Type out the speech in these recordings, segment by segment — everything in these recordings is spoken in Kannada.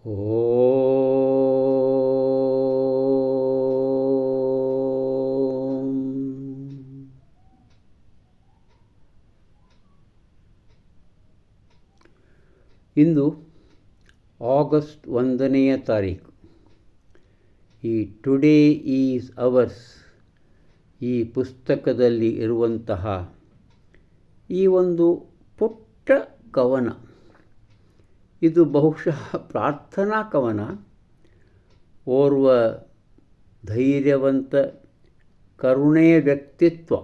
ಇಂದು ಆಗಸ್ಟ್ ಒಂದನೆಯ ತಾರೀಕು. ಈ ಟುಡೇ ಈಸ್ ಅವರ್ಸ್ ಈ ಪುಸ್ತಕದಲ್ಲಿ ಇರುವಂತಹ ಈ ಒಂದು ಪುಟ್ಟ ಕವನ. ಇದು ಬಹುಶಃ ಪ್ರಾರ್ಥನಾ ಕವನ. ಓರ್ವ ಧೈರ್ಯವಂತ ಕರುಣೆಯ ವ್ಯಕ್ತಿತ್ವ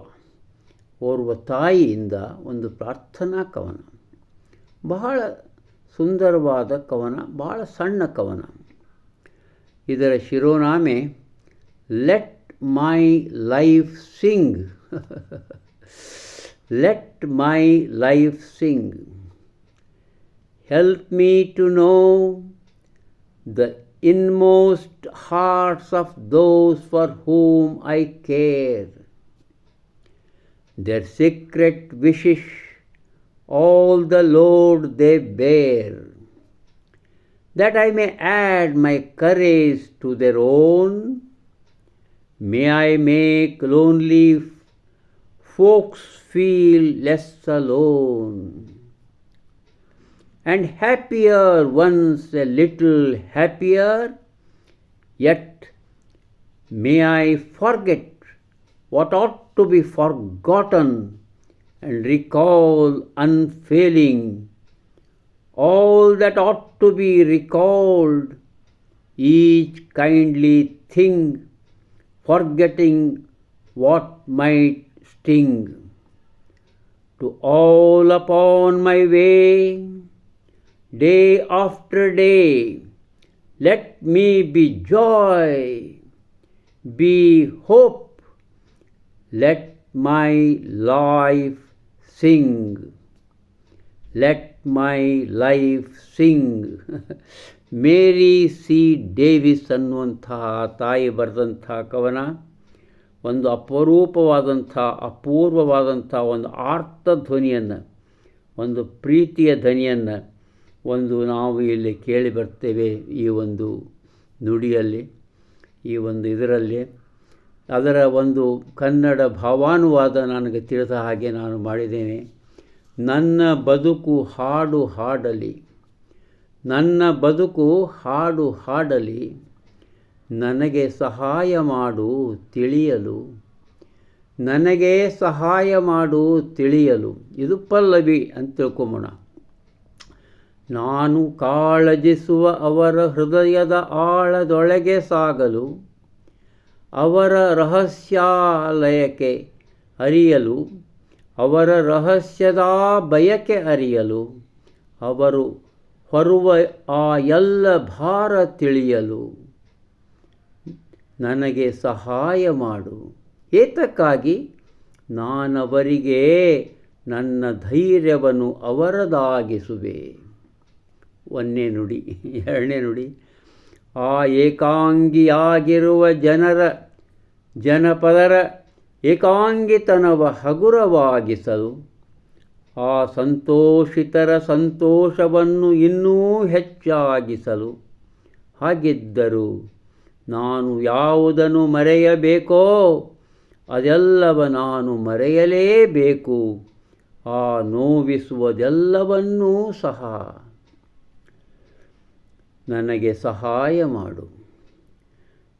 ಓರ್ವ ತಾಯಿಯಿಂದ ಒಂದು ಪ್ರಾರ್ಥನಾ ಕವನ. ಬಹಳ ಸುಂದರವಾದ ಕವನ, ಬಹಳ ಸಣ್ಣ ಕವನ. ಇದರ ಶಿರೋನಾಮೆ let my life sing let my life sing Help me to know the inmost hearts of those for whom I care, their secret wishes, all the load they bear, that I may add my courage to their own. May I make lonely folks feel less alone and happier once a little happier, yet may I forget what ought to be forgotten and recall unfailing all that ought to be recalled, each kindly thing, forgetting what might sting. To all upon my way, day after day. Let me be joy, be hope. Let my life sing. Let my life sing. Mary C Davis ಅನ್ನುವಂತಹ ತಾಯಿ ಬರೆದಂಥ ಕವನ ಒಂದು ಅಪರೂಪವಾದಂಥ ಅಪೂರ್ವವಾದಂಥ ಒಂದು ಆರ್ತ ಧ್ವನಿಯನ್ನು ಒಂದು ಪ್ರೀತಿಯ ಧ್ವನಿಯನ್ನು ಒಂದು ನಾವು ಇಲ್ಲಿ ಕೇಳಿ ಬರ್ತೇವೆ ಈ ಒಂದು ನುಡಿಯಲ್ಲಿ, ಈ ಒಂದು ಇದರಲ್ಲಿ. ಅದರ ಒಂದು ಕನ್ನಡ ಭಾವಾನುವಾದ ನನಗೆ ತಿಳಿದ ಹಾಗೆ ನಾನು ಮಾಡಿದ್ದೇನೆ. ನನ್ನ ಬದುಕು ಹಾಡು ಹಾಡಲಿ. ನನ್ನ ಬದುಕು ಹಾಡು ಹಾಡಲಿ. ನನಗೆ ಸಹಾಯ ಮಾಡು ತಿಳಿಯಲು. ನನಗೆ ಸಹಾಯ ಮಾಡು ತಿಳಿಯಲು. ಇದು ಪಲ್ಲವಿ ಅಂತ ತಿಳ್ಕೊಂಬೋಣ. ನಾನು ಕಾಳಜಿಸುವ ಅವರ ಹೃದಯದ ಆಳದೊಳಗೆ ಸಾಗಲು, ಅವರ ರಹಸ್ಯಾಲಯಕ್ಕೆ ಅರಿಯಲು, ಅವರ ರಹಸ್ಯದ ಬಯಕೆ ಅರಿಯಲು, ಅವರು ಹೊರುವ ಆ ಎಲ್ಲ ಭಾರ ತಿಳಿಯಲು. ನನಗೆ ಸಹಾಯ ಮಾಡು. ಏತಕ್ಕಾಗಿ? ನಾನವರಿಗೆ ನನ್ನ ಧೈರ್ಯವನ್ನು ಅವರದಾಗಿಸುವೆ. ಒಂದನೇ ನುಡಿ, ಎರಡನೇ ನುಡಿ. ಆ ಏಕಾಂಗಿಯಾಗಿರುವ ಜನರ, ಜನಪದರ ಏಕಾಂಗಿತನವ ಹಗುರವಾಗಿಸಲು, ಆ ಸಂತೋಷಿತರ ಸಂತೋಷವನ್ನು ಇನ್ನೂ ಹೆಚ್ಚಾಗಿಸಲು ಹಾಗಿದ್ದರೂ ನಾನು ಯಾವುದನ್ನು ಮರೆಯಬೇಕೋ, ಅದೆಲ್ಲವ ನಾನು ಮರೆಯಲೇಬೇಕು. ಆ ನೋವಿಸುವುದೆಲ್ಲವನ್ನೂ ಸಹ ನನಗೆ ಸಹಾಯ ಮಾಡು.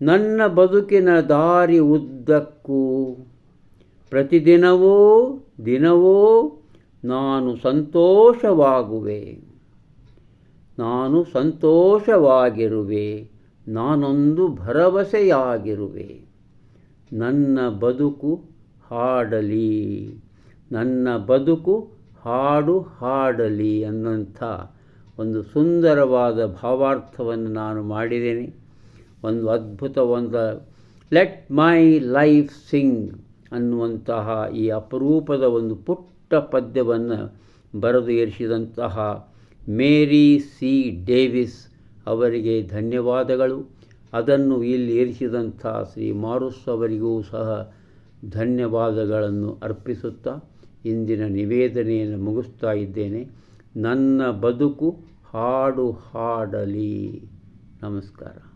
ನನ್ನ ಬದುಕಿನ ದಾರಿ ಉದ್ದಕ್ಕೂ ಪ್ರತಿದಿನವೂ ದಿನವೂ ನಾನು ಸಂತೋಷವಾಗುವೆ. ನಾನು ಸಂತೋಷವಾಗಿರುವೆ, ನಾನೊಂದು ಭರವಸೆಯಾಗಿರುವೆ. ನನ್ನ ಬದುಕು ಹಾಡಲಿ, ನನ್ನ ಬದುಕು ಹಾಡು ಹಾಡಲಿ ಅನ್ನೋಂಥ ಒಂದು ಸುಂದರವಾದ ಭಾವಾರ್ಥವನ್ನು ನಾನು ಮಾಡಿದ್ದೇನೆ. ಒಂದು ಅದ್ಭುತವಾದ ಲೆಟ್ ಮೈ ಲೈಫ್ ಸಿಂಗ್ ಅನ್ನುವಂತಹ ಈ ಅಪರೂಪದ ಒಂದು ಪುಟ್ಟ ಪದ್ಯವನ್ನು ಬರೆದು ಏರಿಸಿದಂತಹ ಮೇರಿ ಸಿ ಡೇವಿಸ್ ಅವರಿಗೆ ಧನ್ಯವಾದಗಳು. ಅದನ್ನು ಇಲ್ಲಿ ಏರಿಸಿದಂಥ ಶ್ರೀ ಮಾರುಸ್ ಅವರಿಗೂ ಸಹ ಧನ್ಯವಾದಗಳನ್ನು ಅರ್ಪಿಸುತ್ತಾ ಇಂದಿನ ನಿವೇದನೆಯನ್ನು ಮುಗಿಸ್ತಾ ಇದ್ದೇನೆ. ನನ್ನ ಬದುಕು ಹಾಡು ಹಾಡಲಿ. ನಮಸ್ಕಾರ.